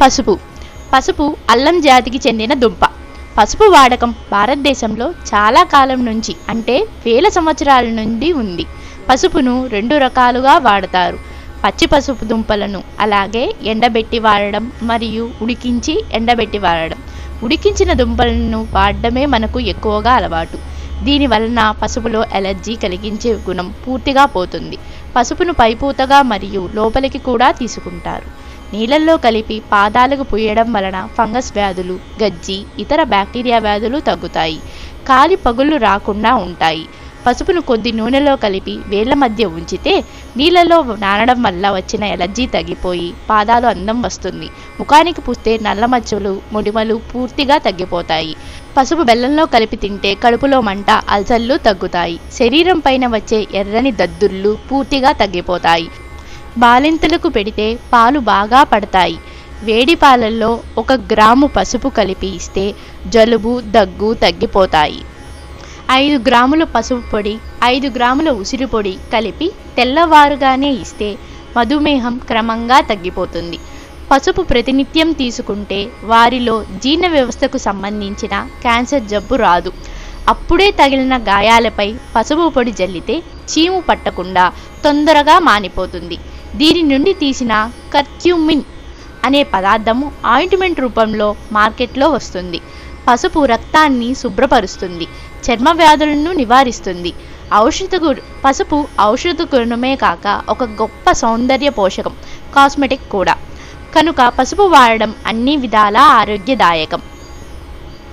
పసుపు. పసుపు అల్లం జాతికి చెందిన దుంప. పసుపు వాడకం భారతదేశంలో చాలా కాలం నుంచి అంటే వేల సంవత్సరాల నుండి ఉంది. పసుపును రెండు రకాలుగా వాడతారు. పచ్చి పసుపు దుంపలను అలాగే ఎండబెట్టి వాడడం మరియు ఉడికించి ఎండబెట్టి వాడడం. ఉడికించిన దుంపలను వాడడమే మనకు ఎక్కువగా అలవాటు. దీని వలన పసుపులో ఎలర్జీ కలిగించే గుణం పూర్తిగా పోతుంది. పసుపును పైపూతగా మరియు లోపలికి కూడా తీసుకుంటారు. నీళ్ళల్లో కలిపి పాదాలకు పూయడం వలన ఫంగస్ వ్యాధులు గజ్జి ఇతర బ్యాక్టీరియా వ్యాధులు తగ్గుతాయి. కాలి పగుళ్ళు రాకుండా ఉంటాయి. పసుపును కొద్ది నూనెలో కలిపి వేళ్ళ మధ్య ఉంచితే నీళ్ళలో నానడం వల్ల వచ్చిన ఎలర్జీ తగ్గిపోయి పాదాలు అందం వస్తుంది. ముఖానికి పూస్తే నల్ల మచ్చలు ముడిమలు పూర్తిగా తగ్గిపోతాయి. పసుపు బెల్లంలో కలిపి తింటే కడుపులో మంట అల్సర్లు తగ్గుతాయి. శరీరం పైన వచ్చే ఎర్రని దద్దుర్లు పూర్తిగా తగ్గిపోతాయి. బాలింతలకు పెడితే పాలు బాగా పడతాయి. వేడి పాలల్లో ఒక గ్రాము పసుపు కలిపి ఇస్తే జలుబు దగ్గు తగ్గిపోతాయి. ఐదు గ్రాముల పసుపు పొడి ఐదు గ్రాముల ఉసిరి పొడి కలిపి తెల్లవారుగానే ఇస్తే మధుమేహం క్రమంగా తగ్గిపోతుంది. పసుపు ప్రతినిత్యం తీసుకుంటే వారిలో జీర్ణ వ్యవస్థకు సంబంధించిన క్యాన్సర్ జబ్బు రాదు. అప్పుడే తగిలిన గాయాలపై పసుపు పొడి జల్లితే చీము పట్టకుండా తొందరగా మానిపోతుంది. దీని నుండి తీసిన కర్క్యూమిన్ అనే పదార్థము ఆయింట్మెంట్ రూపంలో మార్కెట్లో వస్తుంది. పసుపు రక్తాన్ని శుభ్రపరుస్తుంది. చర్మ వ్యాధులను నివారిస్తుంది. ఔషధ గు- పసుపు ఔషధ గుణమే కాక ఒక గొప్ప సౌందర్య పోషకం కాస్మెటిక్ కూడా. కనుక పసుపు వాడడం అన్ని విధాలా ఆరోగ్యదాయకం.